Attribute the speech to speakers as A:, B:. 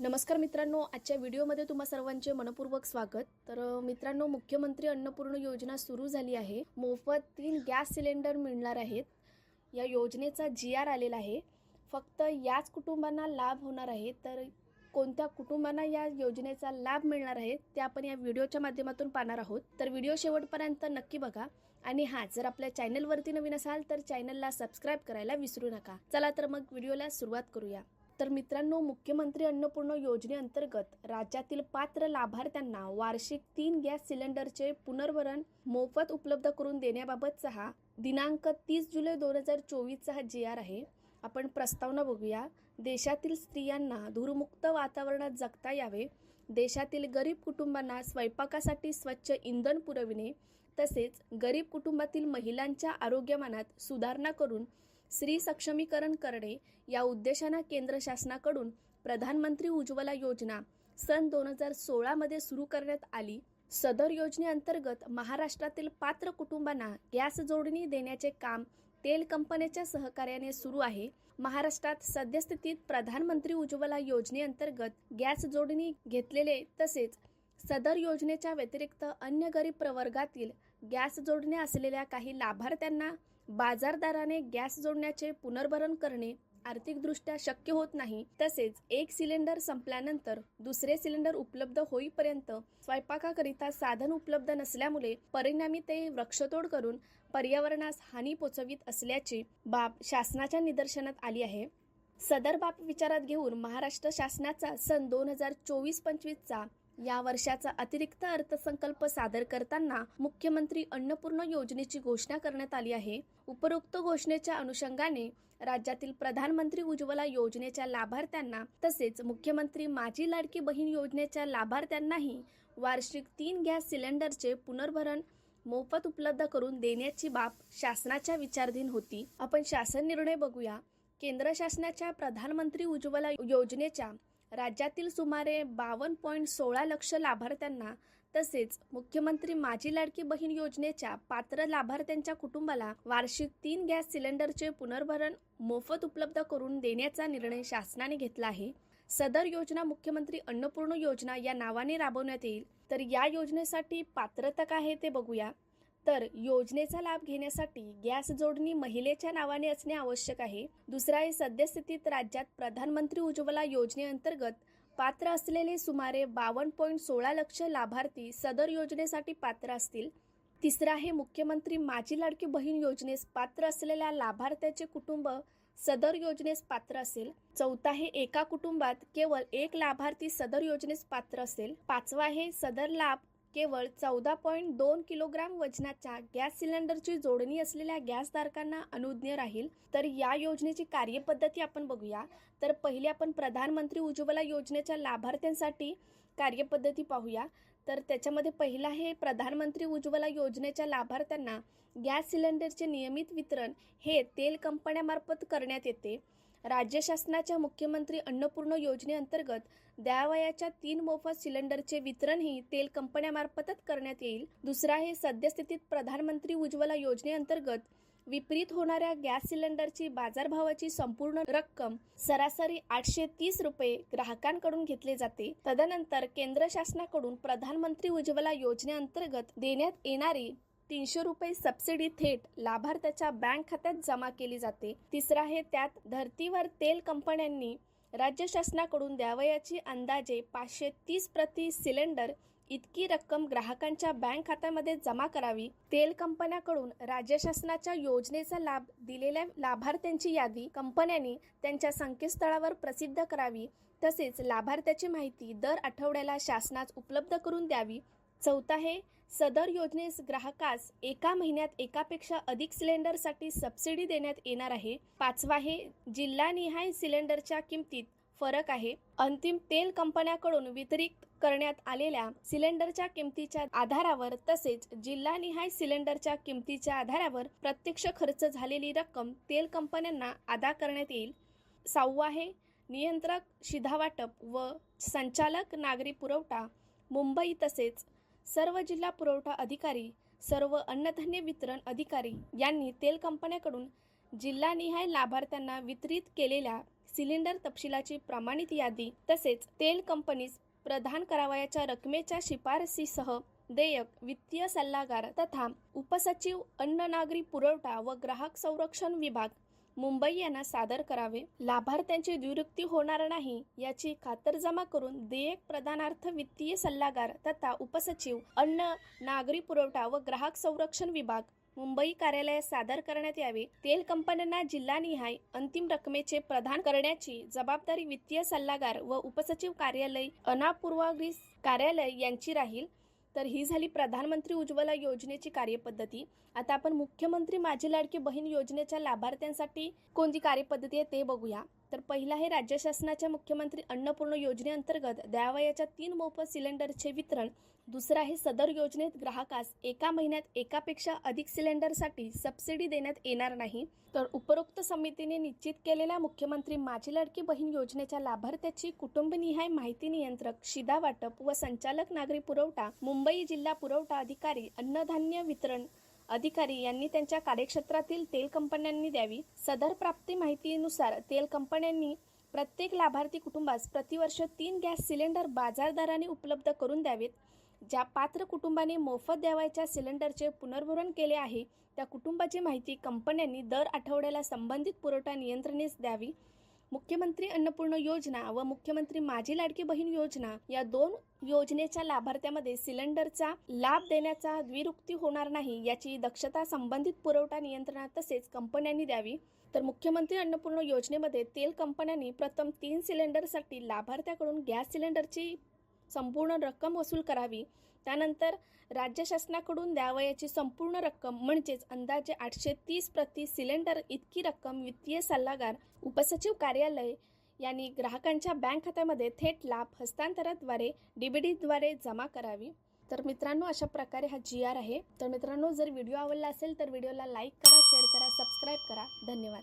A: नमस्कार मित्रांनो आजच्या व्हिडिओमध्ये तुम्हा सर्वांचे मनपूर्वक स्वागत. तर मित्रांनो मुख्यमंत्री अन्नपूर्ण योजना सुरू झाली आहे. मोफत तीन गॅस सिलेंडर मिळणार आहेत. या योजनेचा जी आर आलेला आहे. फक्त याच कुटुंबांना लाभ होणार आहे. तर कोणत्या कुटुंबांना या योजनेचा लाभ मिळणार आहे ते आपण या व्हिडिओच्या माध्यमातून पाहणार आहोत. तर व्हिडिओ शेवटपर्यंत नक्की बघा. आणि हा जर आपल्या चॅनलवरती नवीन असाल तर चॅनलला सबस्क्राईब करायला विसरू नका. चला तर मग व्हिडिओला सुरुवात करूया. तर मित्रांनो मुख्यमंत्री अन्नपूर्ण योजनेअंतर्गत राज्यातील पात्र लाभार्थ्यांना वार्षिक तीन गॅस सिलेंडरचे पुनर्वरण मोफत उपलब्ध करून देण्याबाबतचा हा दिनांक तीस जुलै दोन हजार चोवीसचा हा जी आर आहे. आपण प्रस्तावना बघूया. देशातील स्त्रियांना धूरमुक्त वातावरणात जगता यावे. देशातील गरीब कुटुंबांना स्वयंपाकासाठी स्वच्छ इंधन पुरविणे. तसेच गरीब कुटुंबातील महिलांच्या आरोग्यमानात सुधारणा करून स्त्री सक्षमीकरण करणे या उद्देशानं केंद्र शासनाकडून प्रधानमंत्री उज्ज्वला योजना सन दोन हजार सोळामध्ये सुरू करण्यात आली. सदर योजनेअंतर्गत महाराष्ट्रातील पात्र कुटुंबांना गॅस जोडणी देण्याचे काम तेल कंपन्याच्या सहकार्याने सुरू आहे. महाराष्ट्रात सद्यस्थितीत प्रधानमंत्री उज्ज्वला योजनेअंतर्गत गॅस जोडणी घेतलेले तसेच सदर योजनेच्या व्यतिरिक्त अन्य गरीब प्रवर्गातील गॅस जोडण्या असलेल्या काही लाभार्थ्यांना बाजारदाराने गॅस जोडण्याचे पुनर्भरण करणे आर्थिकदृष्ट्या शक्य होत नाही. तसेच एक सिलेंडर संपल्यानंतर दुसरे सिलेंडर उपलब्ध होईपर्यंत स्वयंपाकाकरिता साधन उपलब्ध नसल्यामुळे परिणामी ते वृक्षतोड करून पर्यावरणास हानी पोचवित असल्याची बाब शासनाच्या निदर्शनात आली आहे. सदर बाब विचारात घेऊन महाराष्ट्र शासनाचा सन दोन हजार चोवीस पंचवीसचा या वर्षाचा अतिरिक्त अर्थसंकल्प सादर करताना मुख्यमंत्री अन्नपूर्ण योजनेची घोषणा करण्यात आली आहे. उपरोक्त घोषणेच्या अनुषंगाने राज्यातील प्रधानमंत्री उज्ज्वला योजनेच्या लाभार्थ्यांना तसेच मुख्यमंत्री माझी लाडकी बहीण योजनेच्या लाभार्थ्यांनाही वार्षिक तीन गॅस सिलेंडरचे पुनर्भरण मोफत उपलब्ध करून देण्याची बाब शासनाच्या विचारधीन होती. आपण शासन निर्णय बघूया. केंद्र शासनाच्या प्रधानमंत्री उज्ज्वला योजनेच्या राज्यातील सुमारे बावन्न पॉईंट सोळा लक्ष लाभार्थ्यांना तसेच मुख्यमंत्री माझी लाडकी बहीण योजनेच्या पात्र लाभार्थ्यांच्या कुटुंबाला वार्षिक तीन गॅस सिलेंडरचे पुनर्भरण मोफत उपलब्ध करून देण्याचा निर्णय शासनाने घेतला आहे. सदर योजना मुख्यमंत्री अन्नपूर्ण योजना या नावाने राबवण्यात येईल. तर या योजनेसाठी पात्रता काय आहे ते बघूया. तर योजनेचा लाभ घेण्यासाठी गॅस जोडणी महिलेच्या नावाने असणे आवश्यक आहे. दुसरा आहे सद्यस्थितीत राज्यात प्रधानमंत्री उज्ज्वला योजनेअंतर्गत पात्र असलेले सुमारे बावन्न पॉईंट सोळा लक्ष लाभार्थी सदर योजनेसाठी पात्र असतील. तिसरा आहे मुख्यमंत्री माझी लाडकी बहीण योजनेस पात्र असलेल्या लाभार्थ्याचे कुटुंब सदर योजनेस पात्र असेल. चौथा आहे एका कुटुंबात केवळ एक लाभार्थी सदर योजनेस पात्र असेल. पाचवा आहे सदर लाभ केवळ चौदा पॉईंट दोन किलोग्राम वजनाच्या गॅस सिलेंडरची जोडणी असलेल्या गॅसधारकांना अनुज्ञ राहील. तर या योजनेची कार्यपद्धती आपण बघूया. तर पहिले आपण प्रधानमंत्री उज्ज्वला योजनेच्या लाभार्थ्यांसाठी कार्यपद्धती पाहूया. तर त्याच्यामध्ये पहिला हे प्रधानमंत्री उज्ज्वला योजनेच्या लाभार्थ्यांना गॅस सिलेंडरचे नियमित वितरण हे तेल कंपन्यामार्फत करण्यात येते. राज्य शासनाच्या मुख्यमंत्री अन्नपूर्ण योजनेअंतर्गत द्यावयाच्या तीन मोफत सिलेंडरचे वितरणही तेल कंपन्यामार्फतच करण्यात येईल. दुसरा हे सद्यस्थितीत प्रधानमंत्री उज्ज्वला योजनेअंतर्गत विपरीत होणाऱ्या गॅस सिलेंडरची बाजारभावाची संपूर्ण रक्कम सरासरी आठशे तीस रुपये ग्राहकांकडून घेतले जाते. तदनंतर केंद्र शासनाकडून प्रधानमंत्री उज्ज्वला योजनेअंतर्गत देण्यात येणारी तीनशे रुपये सबसिडी थेट लाभार्थ्याच्या बँक खात्यात जमा केली जाते. तिसरा आहे त्यात धर्तीवर तेल कंपन्यांनी राज्य शासनाकडून द्यावयाची अंदाजे पाचशे तीस प्रति सिलेंडर इतकी रक्कम ग्राहकांच्या बँक खात्यामध्ये जमा करावी. तेल कंपन्याकडून राज्य शासनाच्या योजनेचा लाभ दिलेल्या लाभार्थ्यांची यादी कंपन्यांनी त्यांच्या संकेतस्थळावर प्रसिद्ध करावी. तसेच लाभार्थ्याची माहिती दर आठवड्याला शासनास उपलब्ध करून द्यावी. चौथा आहे सदर योजनेस ग्राहकास एका महिन्यात एकापेक्षा अधिक सिलेंडरसाठी सबसिडी देण्यात येणार आहे. पाचवा आहे जिल्हानिहाय सिलेंडरच्या किमतीत फरक आहे. अंतिम तेल कंपन्याकडून वितरित करण्यात आलेल्या सिलेंडरच्या किमतीच्या आधारावर तसेच जिल्हानिहाय सिलेंडरच्या किमतीच्या आधारावर प्रत्यक्ष खर्च झालेली रक्कम तेल कंपन्यांना अदा करण्यात येईल. सहावा आहे नियंत्रक शिधावाटप व संचालक नागरी पुरवठा मुंबई तसेच सर्व जिल्हा पुरवठा अधिकारी सर्व अन्नधान्य वितरण अधिकारी यांनी तेल कंपन्याकडून जिल्हानिहाय लाभार्थ्यांना वितरित केलेल्या सिलेंडर तपशिलाची प्रमाणित यादी तसेच तेल कंपनीस प्रदान करावयाच्या रकमेच्या शिफारसीसह देयक वित्तीय सल्लागार तथा उपसचिव अन्न नागरी पुरवठा व ग्राहक संरक्षण विभाग मुंबई यांना सादर करावे. लाभार्थ्यांची दुरुक्ती होणार नाही याची खातरजमा करून देयक प्रदानार्थ वित्तीय सल्लागार तथा उपसचिव अन्न नागरी पुरवठा व ग्राहक संरक्षण विभाग. मुंबई कार्यालयात सादर करण्यात यावे. तेल कंपन्यांना जिल्हानिहाय अंतिम रकमेचे प्रदान करण्याची जबाबदारी वित्तीय सल्लागार व उपसचिव कार्यालय अनापूर्वाग्रिस कार्यालय यांची राहील. तर ही झाली प्रधानमंत्री उज्ज्वला योजनेची कार्यपद्धती. आता आपण मुख्यमंत्री माझी लाडकी बहीण योजनेच्या लाभार्थ्यांसाठी कोणती कार्यपद्धती आहे ते बघूया. तर पहिला आहे राज्य शासनाच्या मुख्यमंत्री अन्नपूर्ण योजनेअंतर्गत द्यावयाच्या तीन मोफत सिलेंडरचे वितरण दुसरं आहे सदर योजनेत ग्राहकास एका महिन्यात एकापेक्षा अधिक सिलेंडरसाठी सबसिडी देण्यात येणार नाही. तर उपरोक्त समितीने निश्चित केलेल्या मुख्यमंत्री माझी लाडकी बहीण योजनेच्या लाभार्थ्याची कुटुंबनिहाय माहिती नियंत्रक शिदा वाटप व संचालक नागरी पुरवठा मुंबई जिल्हा पुरवठा अधिकारी अन्नधान्य वितरण अधिकारी यांनी त्यांच्या कार्यक्षेत्रातील तेल कंपन्यांनी द्यावी. सदर प्राप्ती माहितीनुसार तेल कंपन्यांनी प्रत्येक लाभार्थी कुटुंबास प्रतिवर्ष तीन गॅस सिलेंडर बाजारदाराने उपलब्ध करून द्यावेत. ज्या पात्र कुटुंबाने मोफत द्यावयाच्या सिलेंडरचे पुनर्भरण केले आहे त्या कुटुंबाची माहिती कंपन्यांनी दर आठवड्याला संबंधित पुरवठा नियंत्रणेस द्यावी. मुख्यमंत्री अन्नपूर्ण योजना व मुख्यमंत्री माझी लाडकी बहीण योजना या दोन योजनेच्या लाभार्थ्यामध्ये सिलेंडरचा लाभ देण्याचा द्विरुक्ती होणार नाही याची दक्षता संबंधित पुरवठा नियंत्रणात तसेच कंपन्यांनी द्यावी. तर मुख्यमंत्री अन्नपूर्ण योजनेमध्ये तेल कंपन्यांनी प्रथम तीन सिलेंडरसाठी लाभार्थ्याकडून गॅस सिलेंडरची संपूर्ण रक्कम वसूल करावी. त्यानंतर राज्य शासनाकडून द्यावयाची संपूर्ण रक्कम म्हणजेच अंदाजे आठशे तीस प्रति सिलेंडर इतकी रक्कम वित्तीय सल्लागार उपसचिव कार्यालय यांनी ग्राहकांच्या बँक खात्यामध्ये थेट लाभ हस्तांतराद्वारे डीबीडीद्वारे जमा करावी. तर मित्रांनो अशा प्रकारे हा जी आर आहे. तर मित्रांनो जर व्हिडिओ आवडला असेल तर व्हिडिओला लाईक करा शेअर करा सबस्क्राईब करा. धन्यवाद.